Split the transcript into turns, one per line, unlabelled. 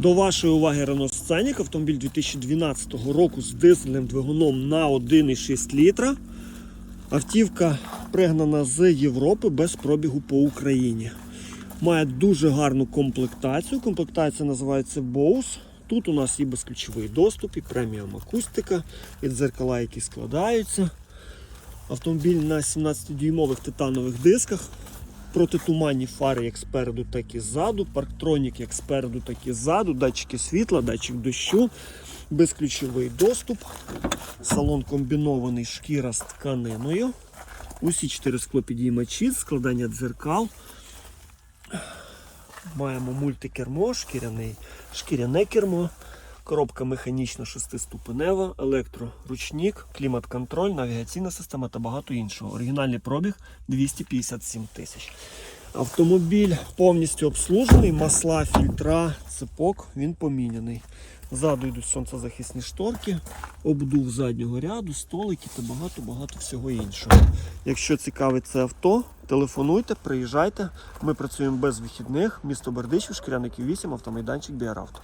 До вашої уваги Renault Scenic, автомобіль 2012 року з дизельним двигуном на 1,6 літра. Автівка пригнана з Європи без пробігу по Україні. Має дуже гарну комплектацію. Комплектація називається Bose. Тут у нас і безключовий доступ, і преміум акустика, і дзеркала, які складаються. Автомобіль на 17-дюймових титанових дисках. Протитуманні фари як спереду, так і ззаду. Парктронік як спереду, так і ззаду. Датчики світла, датчик дощу, безключовий доступ. Салон комбінований шкіра з тканиною. Усі чотири склопідіймачі, складання дзеркал. Маємо мультикермо, шкіряний, шкіряне кермо, коробка механічна шестиступенева, електроручник, клімат-контроль, навігаційна система та багато іншого. Оригінальний пробіг 257 тисяч. Автомобіль повністю обслужений, масла, фільтра, цепок, він поміняний. Ззаду йдуть сонцезахисні шторки, обдув заднього ряду, столики та багато-багато всього іншого. Якщо цікавить це авто, телефонуйте, приїжджайте. Ми працюємо без вихідних. Місто Бердичів, Шкіряників 8, автомайданчик Біаравто.